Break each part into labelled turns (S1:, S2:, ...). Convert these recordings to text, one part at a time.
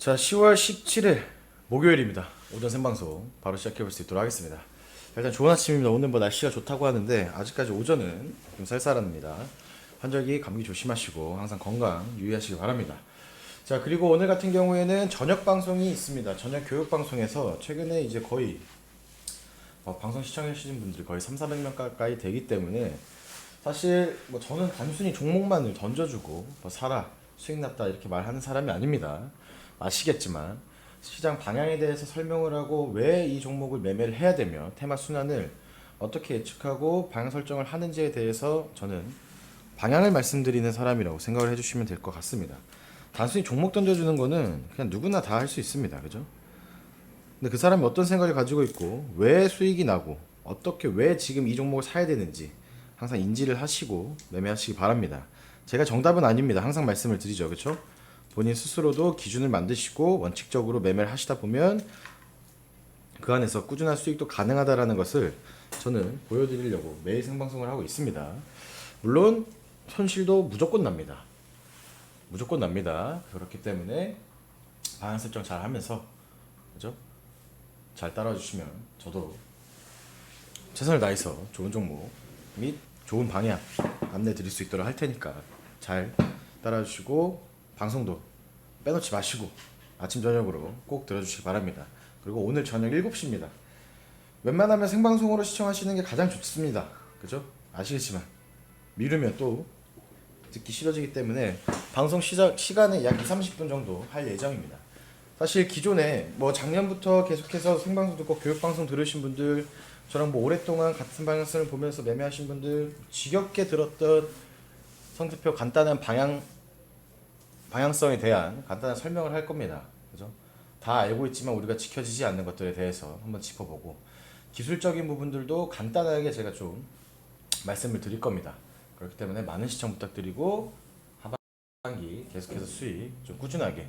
S1: 자, 10월 17일 목요일입니다. 오전 생방송 바로 시작해 볼 수 있도록 하겠습니다. 자, 일단 좋은 아침입니다. 오늘 뭐 날씨가 좋다고 하는데 아직까지 오전은 좀 쌀쌀합니다. 환절기 감기 조심하시고 항상 건강 유의하시기 바랍니다. 자, 그리고 오늘 같은 경우에는 저녁 방송이 있습니다. 저녁 교육 방송에서 최근에 이제 거의 어, 방송 시청하시는 분들이 거의 3, 400명 가까이 되기 때문에 사실 뭐 저는 단순히 종목만을 던져주고 뭐 사라 수익 났다 이렇게 말하는 사람이 아닙니다. 아시겠지만 시장 방향에 대해서 설명을 하고 왜 이 종목을 매매를 해야 되며 테마 순환을 어떻게 예측하고 방향 설정을 하는지에 대해서 저는 방향을 말씀드리는 사람이라고 생각을 해주시면 될 것 같습니다. 단순히 종목 던져주는 거는 그냥 누구나 다 할 수 있습니다. 그죠? 근데 그 사람이 어떤 생각을 가지고 있고 왜 수익이 나고 어떻게 왜 지금 이 종목을 사야 되는지 항상 인지를 하시고 매매하시기 바랍니다. 제가 정답은 아닙니다. 항상 말씀을 드리죠. 그렇죠? 본인 스스로도 기준을 만드시고 원칙적으로 매매를 하시다 보면 그 안에서 꾸준한 수익도 가능하다라는 것을 저는 보여드리려고 매일 생방송을 하고 있습니다. 물론 손실도 무조건 납니다. 무조건 납니다. 그렇기 때문에 방향 설정 잘 하면서 그죠? 잘 따라와 주시면 저도 최선을 다해서 좋은 종목 및 좋은 방향 안내 드릴 수 있도록 할 테니까 잘 따라와 주시고 방송도 빼놓지 마시고 아침 저녁으로 꼭 들어주시기 바랍니다. 그리고 오늘 저녁 7시입니다. 웬만하면 생방송으로 시청하시는 게 가장 좋습니다. 그죠? 아시겠지만 미루면 또 듣기 싫어지기 때문에 방송 시작 시간에 약 2, 30분 정도 할 예정입니다. 사실 기존에 뭐 작년부터 계속해서 생방송 듣고 교육 방송 들으신 분들 저랑 뭐 오랫동안 같은 방향성을 보면서 매매하신 분들 지겹게 들었던 성대표 간단한 방향 방향성에 대한 간단한 설명을 할 겁니다. 그죠? 다 알고 있지만 우리가 지켜지지 않는 것들에 대해서 한번 짚어보고 기술적인 부분들도 간단하게 제가 좀 말씀을 드릴 겁니다. 그렇기 때문에 많은 시청 부탁드리고 하반기 계속해서 수익 좀 꾸준하게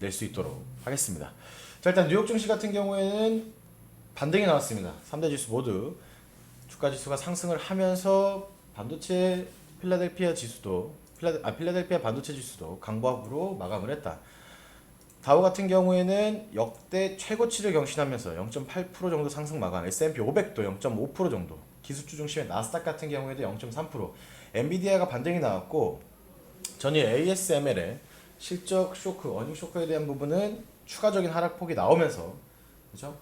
S1: 낼 수 있도록 하겠습니다. 자 일단 뉴욕 증시 같은 경우에는 반등이 나왔습니다. 3대 지수 모두 주가 지수가 상승을 하면서 반도체 필라델피아 지수도 필라, 아, 필라델피아 반도체 지수도 강보합으로 마감을 했다. 다우 같은 경우에는 역대 최고치를 경신하면서 0.8% 정도 상승 마감, S&P 500도 0.5% 정도, 기술주 중심의 나스닥 같은 경우에도 0.3%, 엔비디아가 반등이 나왔고 전일 ASML의 실적 쇼크, 어닝 쇼크에 대한 부분은 추가적인 하락폭이 나오면서 그죠?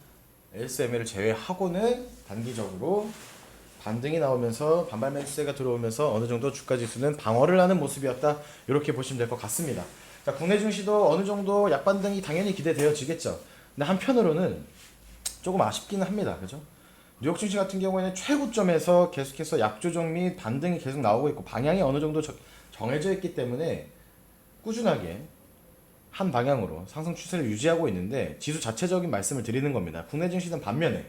S1: ASML을 제외하고는 단기적으로 반등이 나오면서 반발 매수세가 들어오면서 어느 정도 주가 지수는 방어를 하는 모습이었다. 이렇게 보시면 될 것 같습니다. 자, 국내 증시도 어느 정도 약반등이 당연히 기대되어지겠죠. 근데 한편으로는 조금 아쉽기는 합니다. 그죠? 뉴욕 증시 같은 경우에는 최고점에서 계속해서 약조정 및 반등이 계속 나오고 있고 방향이 어느 정도 저- 정해져 있기 때문에 꾸준하게 한 방향으로 상승 추세를 유지하고 있는데 지수 자체적인 말씀을 드리는 겁니다. 국내 증시는 반면에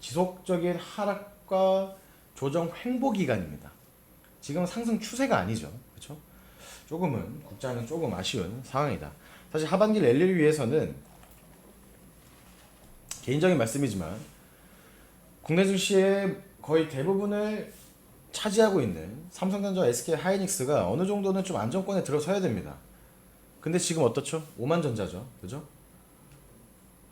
S1: 지속적인 하락 과 조정 횡보 기간입니다. 지금 상승 추세가 아니죠. 그렇죠? 조금은 국장은 조금 아쉬운 상황이다. 사실 하반기 랠리를 위해서는 개인적인 말씀이지만 국내 증시의 거의 대부분을 차지하고 있는 삼성전자, SK 하이닉스가 어느 정도는 좀 안정권에 들어서야 됩니다. 근데 지금 어떻죠? 오만전자죠. 그죠?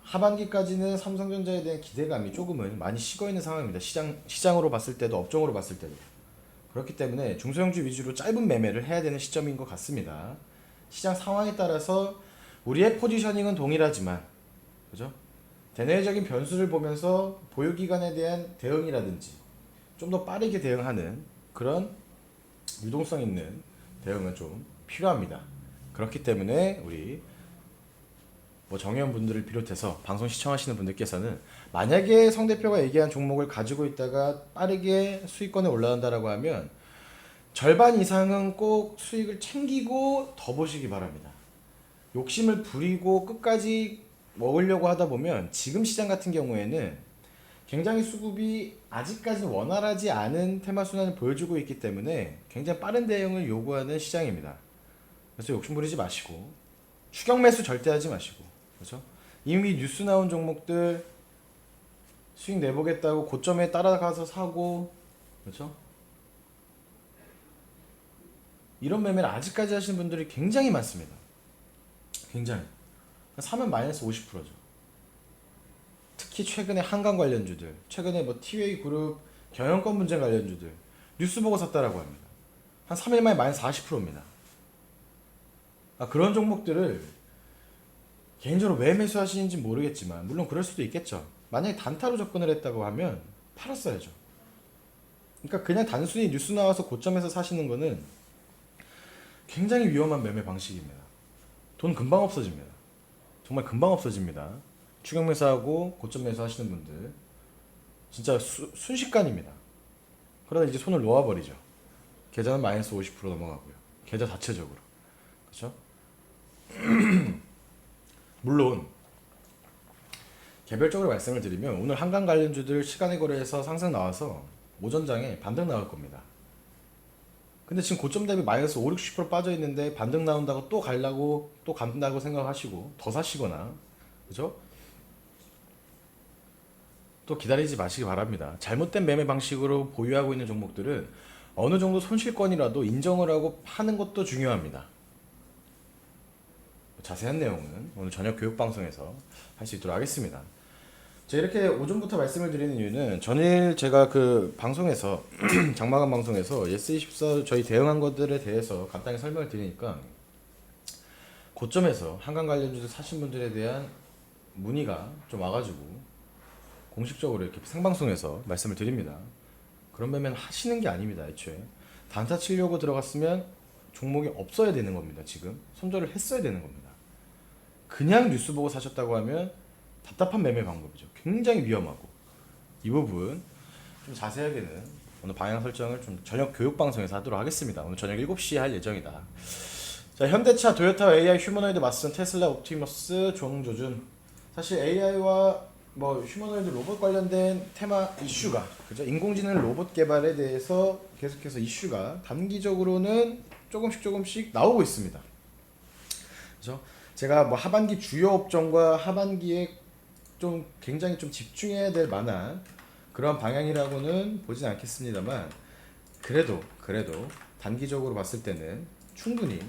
S1: 하반기까지는 삼성전자에 대한 기대감이 조금은 많이 식어 있는 상황입니다. 시장 시장으로 봤을 때도 업종으로 봤을 때도 그렇기 때문에 중소형주 위주로 짧은 매매를 해야 되는 시점인 것 같습니다. 시장 상황에 따라서 우리의 포지셔닝은 동일하지만 그죠? 대내적인 변수를 보면서 보유 기간에 대한 대응이라든지 좀 더 빠르게 대응하는 그런 유동성 있는 대응은 좀 필요합니다. 그렇기 때문에 우리 뭐 정의원 분들을 비롯해서 방송 시청하시는 분들께서는 만약에 성 대표가 얘기한 종목을 가지고 있다가 빠르게 수익권에 올라간다라고 하면 절반 이상은 꼭 수익을 챙기고 더 보시기 바랍니다. 욕심을 부리고 끝까지 먹으려고 하다 보면 지금 시장 같은 경우에는 굉장히 수급이 아직까지는 원활하지 않은 테마 순환을 보여주고 있기 때문에 굉장히 빠른 대응을 요구하는 시장입니다. 그래서 욕심 부리지 마시고 추격 매수 절대 하지 마시고 그렇죠? 이미 뉴스 나온 종목들 수익 내보겠다고 고점에 따라가서 사고 그렇죠? 이런 매매를 아직까지 하시는 분들이 굉장히 많습니다. 굉장히 사면 마이너스 50%죠. 특히 최근에 한강 관련주들, 최근에 뭐 티웨이 그룹 경영권 분쟁 관련주들 뉴스 보고 샀다라고 합니다. 한 3일 만에 마이너스 40%입니다. 아, 그런 종목들을 개인적으로 왜 매수하시는지 모르겠지만 물론 그럴 수도 있겠죠. 만약에 단타로 접근을 했다고 하면 팔았어야죠. 그러니까 그냥 단순히 뉴스 나와서 고점에서 사시는 거는 굉장히 위험한 매매 방식입니다. 돈 금방 없어집니다. 정말 금방 없어집니다. 추격 매수하고 고점 매수하시는 분들 진짜 수- 순식간입니다. 그러다 이제 손을 놓아버리죠. 계좌는 마이너스 50% 넘어가고요. 계좌 자체적으로. 그렇죠? 물론 개별적으로 말씀을 드리면 오늘 한강 관련주들 시간의 거래에서 상승 나와서 오전장에 반등 나올 겁니다. 근데 지금 고점 대비 마이너스 5, 60% 빠져 있는데 반등 나온다고 또 가려고 또 간다고 생각하시고 더 사시거나 그죠? 또 기다리지 마시기 바랍니다. 잘못된 매매 방식으로 보유하고 있는 종목들은 어느 정도 손실권이라도 인정을 하고 파는 것도 중요합니다. 자세한 내용은 오늘 저녁 교육 방송에서 할 수 있도록 하겠습니다. 자 이렇게 오전부터 말씀을 드리는 이유는 전일 제가 그 방송에서 장마감 방송에서 예스24 저희 대응한 것들에 대해서 간단히 설명을 드리니까 고점에서 한강 관련주들 사신 분들에 대한 문의가 좀 와가지고 공식적으로 이렇게 생방송에서 말씀을 드립니다. 그런 매매는 하시는 게 아닙니다. 애초에 단타 치려고 들어갔으면 종목이 없어야 되는 겁니다. 지금 손절을 했어야 되는 겁니다. 그냥 뉴스 보고 사셨다고 하면 답답한 매매 방법이죠. 굉장히 위험하고 이 부분 좀 자세하게는 오늘 방향 설정을 좀 저녁 교육 방송에서 하도록 하겠습니다. 오늘 저녁 7시에 할 예정이다. 자, 현대차, 도요타, AI, 휴머노이드, 마슨, 테슬라, 옵티머스, 종조준. 사실 AI와 뭐 휴머노이드 로봇 관련된 테마 이슈가 그죠? 인공지능 로봇 개발에 대해서 계속해서 이슈가 단기적으로는 조금씩 조금씩 나오고 있습니다. 그죠? 제가 뭐 하반기 주요 업종과 하반기에 좀 굉장히 좀 집중해야 될 만한 그런 방향이라고는 보진 않겠습니다만 그래도 그래도 단기적으로 봤을 때는 충분히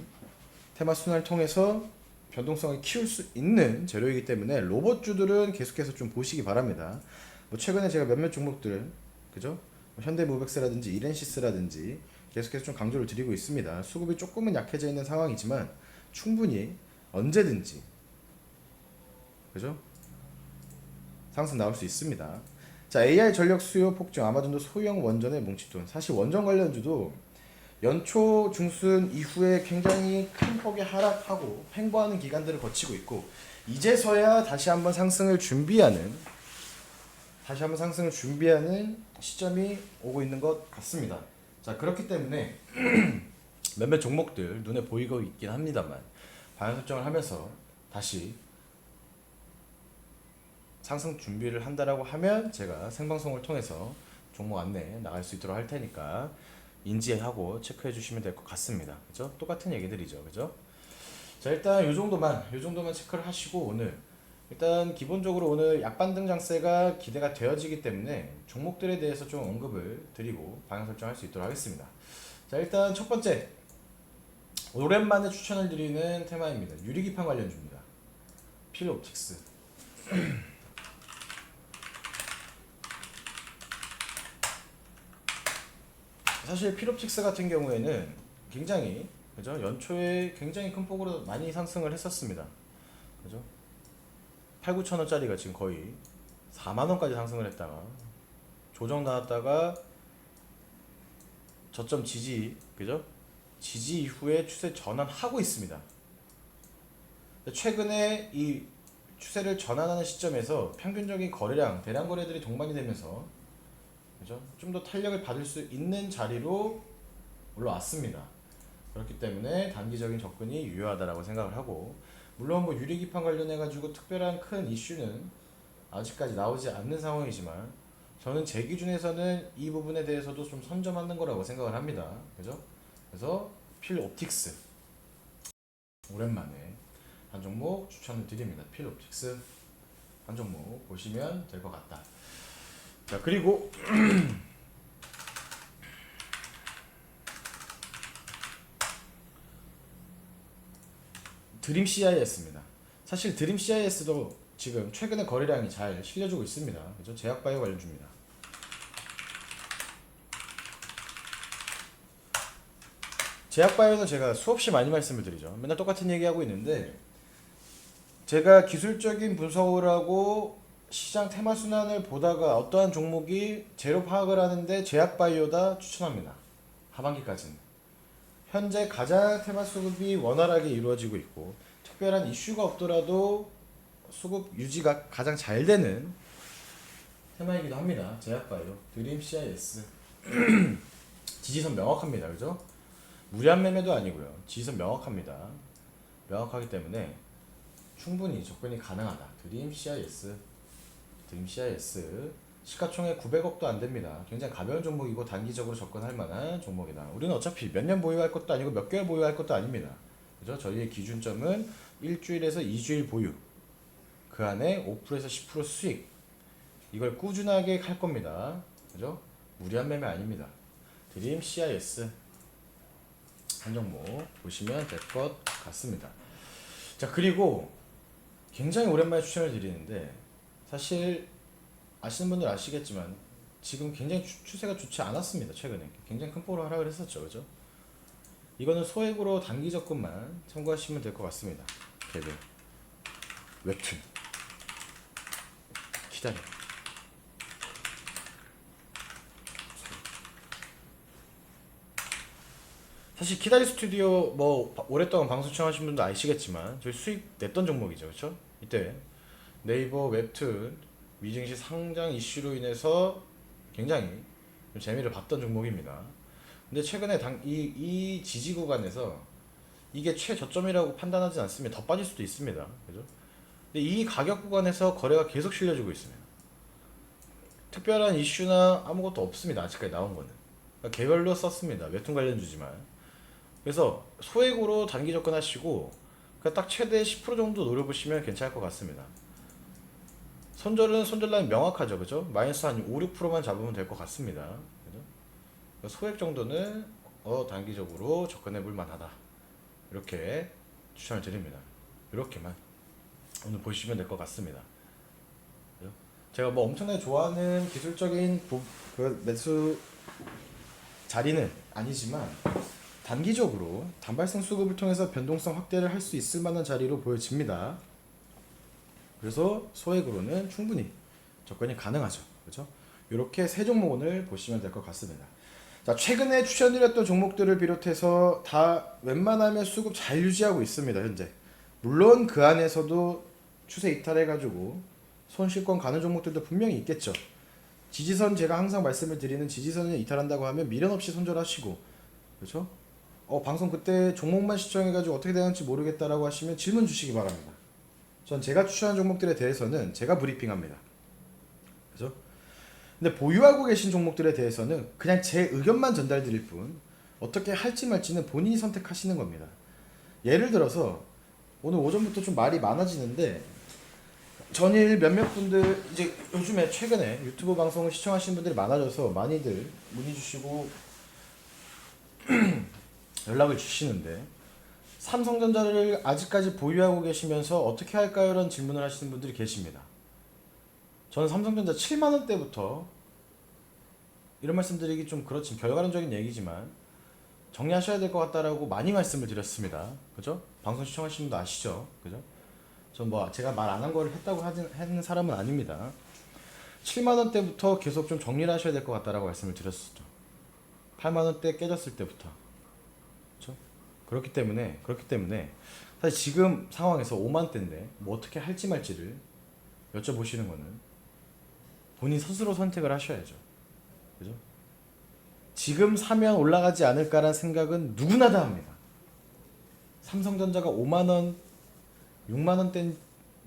S1: 테마 순환을 통해서 변동성을 키울 수 있는 재료이기 때문에 로봇주들은 계속해서 좀 보시기 바랍니다. 뭐 최근에 제가 몇몇 종목들 그죠? 뭐 현대모백스라든지 이렌시스라든지 계속해서 좀 강조를 드리고 있습니다. 수급이 조금은 약해져 있는 상황이지만 충분히 언제든지 그죠? 상승 나올 수 있습니다. 자 AI 전력 수요 폭증 아마존도 소형 원전의 뭉칫돈 사실 원전 관련주도 연초 중순 이후에 굉장히 큰 폭의 하락하고 횡보하는 기간들을 거치고 있고 이제서야 다시 한번 상승을 준비하는 다시 한번 상승을 준비하는 시점이 오고 있는 것 같습니다. 자 그렇기 때문에 몇몇 종목들 눈에 보이고 있긴 합니다만 방향 설정을 하면서 다시 상승 준비를 한다라고 하면 제가 생방송을 통해서 종목 안내 나갈 수 있도록 할 테니까 인지하고 체크해 주시면 될 것 같습니다. 그죠? 똑같은 얘기들이죠. 그죠? 자, 일단 요 정도만 요 정도만 체크를 하시고 오늘 일단 기본적으로 오늘 약반등 장세가 기대가 되어지기 때문에 종목들에 대해서 좀 언급을 드리고 방향 설정할 수 있도록 하겠습니다. 자, 일단 첫 번째 오랜만에 추천을 드리는 테마입니다. 유리기판 관련주입니다. 필 옵틱스. 사실 필 옵틱스 같은 경우에는 굉장히 그죠 연초에 굉장히 큰 폭으로 많이 상승을 했었습니다. 그죠? 8, 9천 원짜리가 지금 거의 4만 원까지 상승을 했다가 조정 나왔다가 저점 지지 그죠? 지지 이후에 추세 전환하고 있습니다. 최근에 이 추세를 전환하는 시점에서 평균적인 거래량 대량 거래들이 동반이 되면서 그죠? 좀 더 탄력을 받을 수 있는 자리로 올라왔습니다. 그렇기 때문에 단기적인 접근이 유효하다라고 생각을 하고 물론 뭐 유리 기판 관련해 가지고 특별한 큰 이슈는 아직까지 나오지 않는 상황이지만 저는 제 기준에서는 이 부분에 대해서도 좀 선점하는 거라고 생각을 합니다. 그죠? 그래서 필 옵틱스 오랜만에 한 종목 추천을 드립니다. 필 옵틱스 한 종목 보시면 될 것 같다. 자 그리고 드림 CIS입니다. 사실 드림 CIS도 지금 최근에 거래량이 잘 실려주고 있습니다. 그죠? 제약바이오 관련주입니다. 제약바이오는 제가 수없이 많이 말씀을 드리죠. 맨날 똑같은 얘기하고 있는데 제가 기술적인 분석을 하고 시장 테마 순환을 보다가 어떠한 종목이 제로 파악을 하는데 제약바이오다 추천합니다. 하반기까지는. 현재 가장 테마 수급이 원활하게 이루어지고 있고 특별한 이슈가 없더라도 수급 유지가 가장 잘 되는 테마이기도 합니다. 제약바이오, 드림 CIS 지지선 명확합니다. 그죠? 무리한 매매도 아니고요. 지지선 명확합니다. 명확하기 때문에 충분히 접근이 가능하다. 드림 CIS, 드림 CIS 시가총액 900억도 안 됩니다. 굉장히 가벼운 종목이고 단기적으로 접근할 만한 종목이다. 우리는 어차피 몇 년 보유할 것도 아니고 몇 개월 보유할 것도 아닙니다. 그죠? 저희의 기준점은 일주일에서 2주일 보유. 그 안에 5%에서 10% 수익. 이걸 꾸준하게 할 겁니다. 그죠? 무리한 매매 아닙니다. 드림 CIS 한 종목 보시면 될 것 같습니다. 자 그리고 굉장히 오랜만에 추천을 드리는데 사실 아시는 분들 아시겠지만 지금 굉장히 추, 추세가 좋지 않았습니다 최근에. 굉장히 큰 폭으로 하락을 했었죠 그죠? 이거는 소액으로 단기 접근만 참고하시면 될 것 같습니다 개별 웹툰. 기다려 사실 키다리 스튜디오 뭐 바- 오랫동안 방송 청하신 분도 아시겠지만 저희 수익 냈던 종목이죠. 그렇죠? 이때 네이버 웹툰 미증시 상장 이슈로 인해서 굉장히 좀 재미를 봤던 종목입니다. 근데 최근에 당, 이, 이 지지 구간에서 이게 최저점이라고 판단하지 않으면 더 빠질 수도 있습니다. 그죠? 근데 이 가격 구간에서 거래가 계속 실려주고 있습니다. 특별한 이슈나 아무것도 없습니다. 아직까지 나온 거는. 그러니까 개별로 썼습니다. 웹툰 관련주지만 그래서 소액으로 단기 접근하시고 그딱 최대 10% 정도 노려보시면 괜찮을 것 같습니다. 손절은 손절 라인 명확하죠, 그죠? 마이너스 한 5, 6%만 잡으면 될 것 같습니다. 그죠? 그러니까 소액 정도는 어 단기적으로 접근해 볼 만하다. 이렇게 추천을 드립니다. 이렇게만 오늘 보시면 될 것 같습니다. 그죠? 제가 뭐 엄청나게 좋아하는 기술적인 부- 그 매수 자리는 아니지만 단기적으로 단발성 수급을 통해서 변동성 확대를 할 수 있을 만한 자리로 보여집니다. 그래서 소액으로는 충분히 접근이 가능하죠. 그렇죠? 이렇게 세 종목 오늘 보시면 될 것 같습니다. 자, 최근에 추천드렸던 종목들을 비롯해서 다 웬만하면 수급 잘 유지하고 있습니다. 현재. 물론 그 안에서도 추세 이탈해가지고 손실권 가는 종목들도 분명히 있겠죠. 지지선 제가 항상 말씀을 드리는 지지선을 이탈한다고 하면 미련 없이 손절하시고 그렇죠? 어 방송 그때 종목만 시청해가지고 어떻게 되는지 모르겠다라고 하시면 질문 주시기 바랍니다. 전 제가 추천한 종목들에 대해서는 제가 브리핑합니다. 그죠? 근데 보유하고 계신 종목들에 대해서는 그냥 제 의견만 전달 드릴 뿐 어떻게 할지 말지는 본인이 선택하시는 겁니다. 예를 들어서 오늘 오전부터 좀 말이 많아지는데 전일 몇몇 분들 이제 요즘에 최근에 유튜브 방송을 시청하시는 분들이 많아져서 많이들 문의 주시고 연락을 주시는데 삼성전자를 아직까지 보유하고 계시면서 어떻게 할까요? 라는 질문을 하시는 분들이 계십니다. 저는 삼성전자 7만 원대부터 이런 말씀 드리기 좀 그렇지만 결과론적인 얘기지만 정리하셔야 될 것 같다라고 많이 말씀을 드렸습니다. 그죠? 방송 시청하시는 분도 아시죠? 그죠? 전뭐 제가 말 안 한 거를 했다고 하는 사람은 아닙니다. 7만 원대부터 계속 좀 정리를 하셔야 될 것 같다라고 말씀을 드렸었죠. 8만 원대 깨졌을 때부터. 그렇기 때문에 그렇기 때문에 사실 지금 상황에서 5만 대인데 뭐 어떻게 할지 말지를 여쭤보시는 거는 본인 스스로 선택을 하셔야죠. 그죠? 지금 사면 올라가지 않을까라는 생각은 누구나 다 합니다. 삼성전자가 5만 원, 6만 원대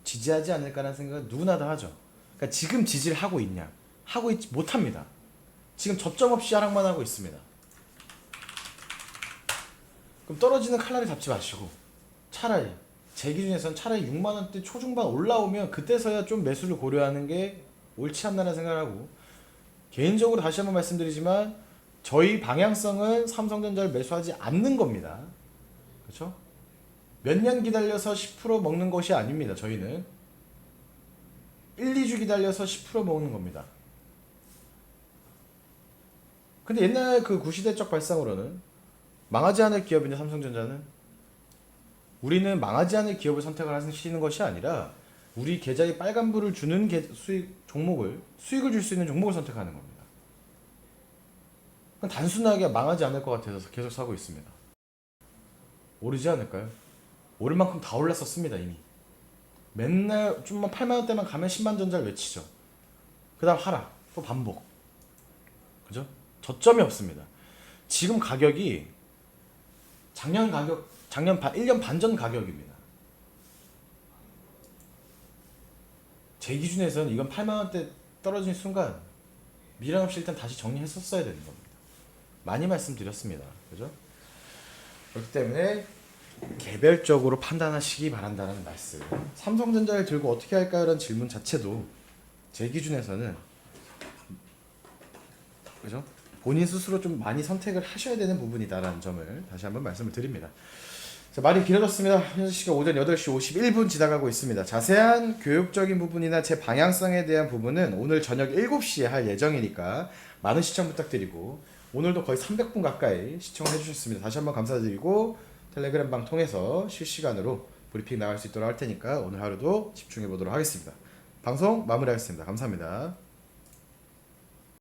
S1: 지지하지 않을까라는 생각은 누구나 다 하죠. 그러니까 지금 지지를 하고 있냐? 하고 있지 못합니다. 지금 접점 없이 하락만 하고 있습니다. 그럼 떨어지는 칼날을 잡지 마시고 차라리 제 기준에선 차라리 6만 원대 초중반 올라오면 그때서야 좀 매수를 고려하는 게 옳지 않나라는 생각을 하고 개인적으로 다시 한번 말씀드리지만 저희 방향성은 삼성전자를 매수하지 않는 겁니다. 그렇죠? 몇 년 기다려서 10% 먹는 것이 아닙니다. 저희는 1, 2주 기다려서 10% 먹는 겁니다. 근데 옛날 그 구시대적 발상으로는 망하지 않을 기업이냐 삼성전자는 우리는 망하지 않을 기업을 선택을 하시는 것이 아니라 우리 계좌에 빨간불을 주는 계- 수익 종목을 수익을 줄 수 있는 종목을 선택하는 겁니다. 단순하게 망하지 않을 것 같아서 계속 사고 있습니다. 오르지 않을까요? 오를 만큼 다 올랐었습니다 이미. 맨날 좀만 8만 원대만 가면 10만 전자를 외치죠. 그다음 하락 또 반복. 그죠? 저점이 없습니다. 지금 가격이 작년 가격 작년 반 1년 반 전 가격입니다. 제 기준에서는 이건 8만 원대 떨어진 순간 미련 없이 일단 다시 정리했었어야 되는 겁니다. 많이 말씀드렸습니다. 그죠? 그렇기 때문에 개별적으로 판단하시기 바란다는 말씀. 삼성전자를 들고 어떻게 할까요라는 질문 자체도 제 기준에서는 그죠? 본인 스스로 좀 많이 선택을 하셔야 되는 부분이다라는 점을 다시 한번 말씀을 드립니다. 자, 말이 길어졌습니다. 현재 시각 오전 8시 51분 지나가고 있습니다. 자세한 교육적인 부분이나 제 방향성에 대한 부분은 오늘 저녁 7시에 할 예정이니까 많은 시청 부탁드리고 오늘도 거의 300분 가까이 시청해 주셨습니다. 다시 한번 감사드리고 텔레그램 방 통해서 실시간으로 브리핑 나갈 수 있도록 할 테니까 오늘 하루도 집중해 보도록 하겠습니다. 방송 마무리하겠습니다. 감사합니다.